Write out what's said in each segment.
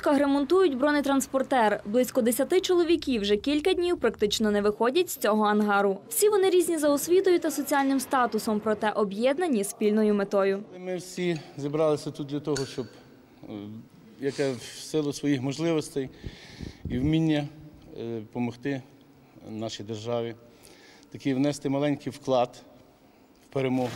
Прудках ремонтують бронетранспортер. Близько 10 чоловіків вже кілька днів практично не виходять з цього ангару. Всі вони різні за освітою та соціальним статусом, проте об'єднані спільною метою. Ми всі зібралися тут для того, щоб е, яке в силу своїх можливостей і вміння допомогти нашій державі, такий внести маленький вклад в перемогу.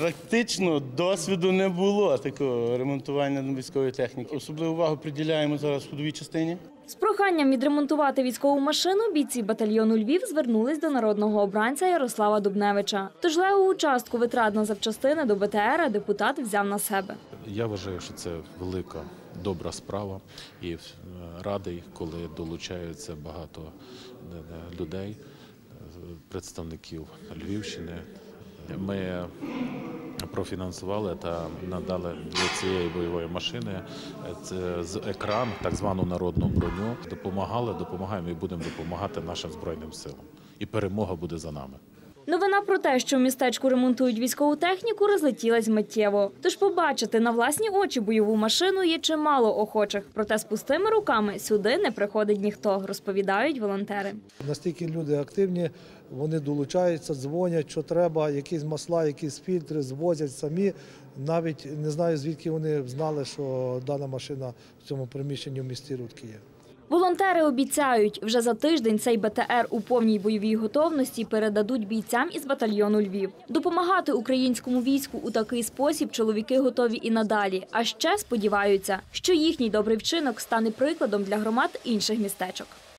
Практично досвіду не було такого ремонтування військової техніки. Особливу увагу приділяємо зараз ходовій частині. З проханням відремонтувати військову машину бійці батальйону Львів звернулись до народного обранця Ярослава Дубневича. Тож леву участку витрат на запчастини до БТРа депутат взяв на себе. Я вважаю, що це велика добра справа і е, радий, коли долучаються багато е, людей, е, представників Львівщини. Ми профінансували та надали для цієї бойової машини е, з екран, так звану народну броню. Допомагали, допомагаємо і будемо допомагати нашим збройним силам. І перемога буде за нами. Новина про те, що в містечку ремонтують військову техніку, розлетілась миттєво. Тож побачити на власні очі бойову машину є чимало охочих. Проте з пустими руками сюди не приходить ніхто, розповідають волонтери. Настільки люди активні, вони долучаються, дзвонять, що треба, якісь масла, якісь фільтри звозять самі. Навіть не знаю, звідки вони знали, що дана машина в цьому приміщенні в місті Рудки є. Волонтери обіцяють, вже за тиждень цей БТР у повній бойовій готовності передадуть бійцям із батальйону Львів. Допомагати українському війську у такий спосіб чоловіки готові і надалі. А ще сподіваються, що їхній добрий вчинок стане прикладом для громад інших містечок.